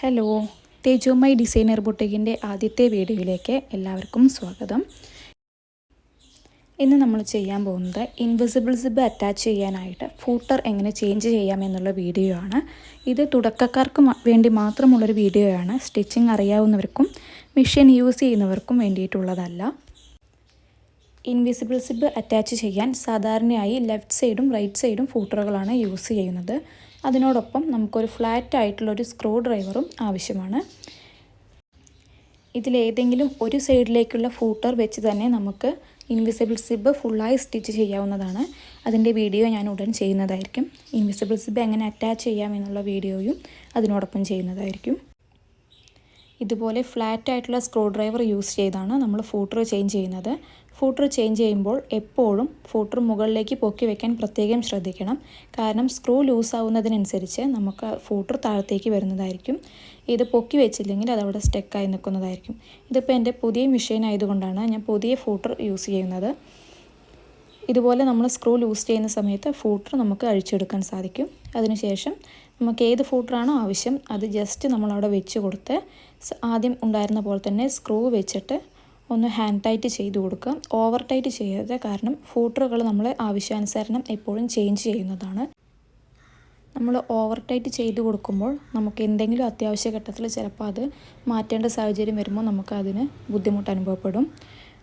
Hello തേജോമൈ designer ബുട്ടിക്കിന്റെ ആദ്യത്തെ വീഡിയോയിലേക്ക് എല്ലാവർക്കും സ്വാഗതം. ഇന്ന് നമ്മൾ ചെയ്യാൻ പോകുന്നത് ഇൻവിസിബിൾ സിബ് അറ്റാച്ച് ചെയ്യാനായിട്ട് ഫൂട്ടർ എങ്ങനെ ചേഞ്ച് ചെയ്യാം എന്നുള്ള വീഡിയോ ആണ്. ഇത് തുടക്കക്കാർക്ക് വേണ്ടി മാത്രമുള്ളൊരു വീഡിയോ ആണ്. സ്റ്റിച്ചിങ് അറിയാവുന്നവർക്കും മെഷീൻ യൂസ് ചെയ്യുന്നവർക്കും വേണ്ടിയിട്ടുള്ളതല്ല. ഇൻവിസിബിൾ സിബ് അറ്റാച്ച് ചെയ്യാൻ സാധാരണയായി ലെഫ്റ്റ് സൈഡും റൈറ്റ് സൈഡും ഫൂട്ടറുകളാണ് യൂസ് ചെയ്യുന്നത്. അതിനോടൊപ്പം നമുക്കൊരു ഫ്ലാറ്റ് ആയിട്ടുള്ളൊരു സ്ക്രൂ ഡ്രൈവറും ആവശ്യമാണ്. ഇതിലേതെങ്കിലും ഒരു സൈഡിലേക്കുള്ള ഫൂട്ടർ വെച്ച് തന്നെ നമുക്ക് ഇൻവിസിബിൾ സിബ് ഫുള്ളായി സ്റ്റിച്ച് ചെയ്യാവുന്നതാണ്. അതിന്റെ വീഡിയോ ഞാൻ ഉടൻ ചെയ്യുന്നതായിരിക്കും. ഇൻവിസിബിൾ സിബ് എങ്ങനെ അറ്റാച്ച് ചെയ്യാം എന്നുള്ള വീഡിയോയും അതിനോടൊപ്പം ചെയ്യുന്നതായിരിക്കും. ഇതുപോലെ ഫ്ലാറ്റ് ആയിട്ടുള്ള സ്ക്രൂ ഡ്രൈവർ യൂസ് ചെയ്താണ് നമ്മൾ ഫൂട്ടർ ചേഞ്ച് ചെയ്യുന്നത്. ഫൂട്ടർ ചേഞ്ച് ചെയ്യുമ്പോൾ എപ്പോഴും ഫൂട്ടർ മുകളിലേക്ക് പൊക്കി വെക്കാൻ പ്രത്യേകം ശ്രദ്ധിക്കണം. കാരണം സ്ക്രൂ ലൂസ് ആവുന്നതിനനുസരിച്ച് നമുക്ക് ഫൂട്ടർ താഴത്തേക്ക് വരുന്നതായിരിക്കും. ഇത് പൊക്കി വെച്ചില്ലെങ്കിൽ അതവിടെ സ്റ്റെക്കായി നിൽക്കുന്നതായിരിക്കും. ഇതിപ്പോൾ എന്റെ പുതിയ മെഷീൻ ആയതുകൊണ്ടാണ് ഞാൻ പുതിയ ഫൂട്ടർ യൂസ് ചെയ്യുന്നത്. ഇതുപോലെ നമ്മൾ സ്ക്രൂ ലൂസ് ചെയ്യുന്ന സമയത്ത് ഫൂട്ടർ നമുക്ക് അഴിച്ചെടുക്കാൻ സാധിക്കും. അതിനുശേഷം നമുക്ക് ഏത് ഫൂട്ടറാണോ ആവശ്യം അത് ജസ്റ്റ് നമ്മളവിടെ വെച്ച് കൊടുത്ത് ആദ്യം ഉണ്ടായിരുന്ന പോലെ തന്നെ സ്ക്രൂ വെച്ചിട്ട് ഒന്ന് ഹാൻഡ് ടൈറ്റ് ചെയ്ത് കൊടുക്കുക. ഓവർ ടൈറ്റ് ചെയ്യരുത്. കാരണം ഫൂട്ടറുകൾ നമ്മൾ ആവശ്യാനുസരണം എപ്പോഴും ചേഞ്ച് ചെയ്യുന്നതാണ്. നമ്മൾ ഓവർ ടൈറ്റ് ചെയ്ത് കൊടുക്കുമ്പോൾ നമുക്ക് എന്തെങ്കിലും അത്യാവശ്യ ഘട്ടത്തിൽ ചിലപ്പോൾ അത് മാറ്റേണ്ട സാഹചര്യം വരുമ്പോൾ നമുക്ക് അതിന് ബുദ്ധിമുട്ട് അനുഭവപ്പെടും.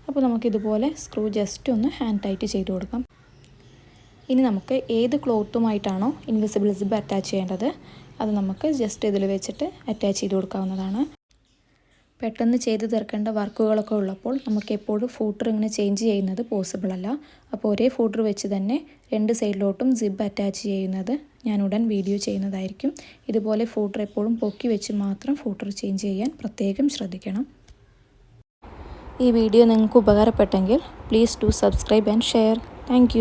അപ്പോൾ നമുക്കിതുപോലെ സ്ക്രൂ ജസ്റ്റ് ഒന്ന് ഹാൻഡ് ടൈറ്റ് ചെയ്ത് കൊടുക്കാം. ഇനി നമുക്ക് ഏത് ക്ലോത്തുമായിട്ടാണോ ഇൻവിസിബിൾ സിബ് അറ്റാച്ച് ചെയ്യേണ്ടത്? അത് നമുക്ക് ജസ്റ്റ് ഇതിൽ വെച്ചിട്ട് അറ്റാച്ച് ചെയ്ത് കൊടുക്കാവുന്നതാണ്. പെട്ടെന്ന് ചെയ്ത് തീർക്കേണ്ട വർക്കുകളൊക്കെ ഉള്ളപ്പോൾ നമുക്ക് എപ്പോഴും ഫൂട്ടർ ഇങ്ങനെ ചേഞ്ച് ചെയ്യുന്നത് പോസിബിൾ അല്ല. അപ്പോൾ ഒരേ ഫൂട്ടർ വെച്ച് തന്നെ രണ്ട് സൈഡിലോട്ടും സിബ് അറ്റാച്ച് ചെയ്യുന്നത് ഞാൻ ഉടൻ വീഡിയോ ചെയ്യുന്നതായിരിക്കും. ഇതുപോലെ ഫൂട്ടർ എപ്പോഴും പൊക്കി വെച്ച് മാത്രം ഫൂട്ടർ ചേഞ്ച് ചെയ്യാൻ പ്രത്യേകം ശ്രദ്ധിക്കണം. ഈ വീഡിയോ നിങ്ങൾക്ക് ഉപകാരപ്പെട്ടെങ്കിൽ please do subscribe and share thank